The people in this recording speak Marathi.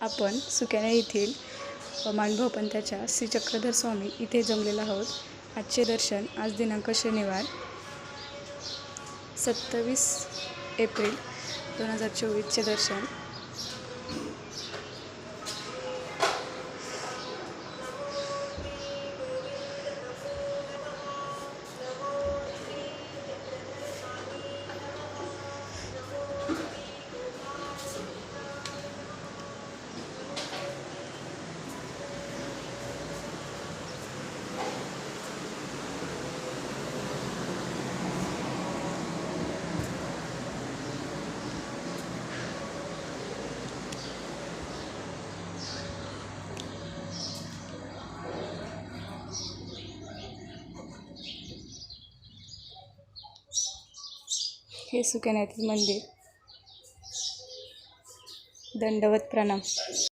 आपण सुक्याने येथील मानभाऊ पंथाच्या श्री चक्रधर स्वामी इथे जमलेला आहोत. आजचे दर्शन आज दिनांक शनिवार सत्तावीस एप्रिल दोन हजार चोवीसचे दर्शन. हे सुक्याने मंदिर. दंडवत प्रणाम.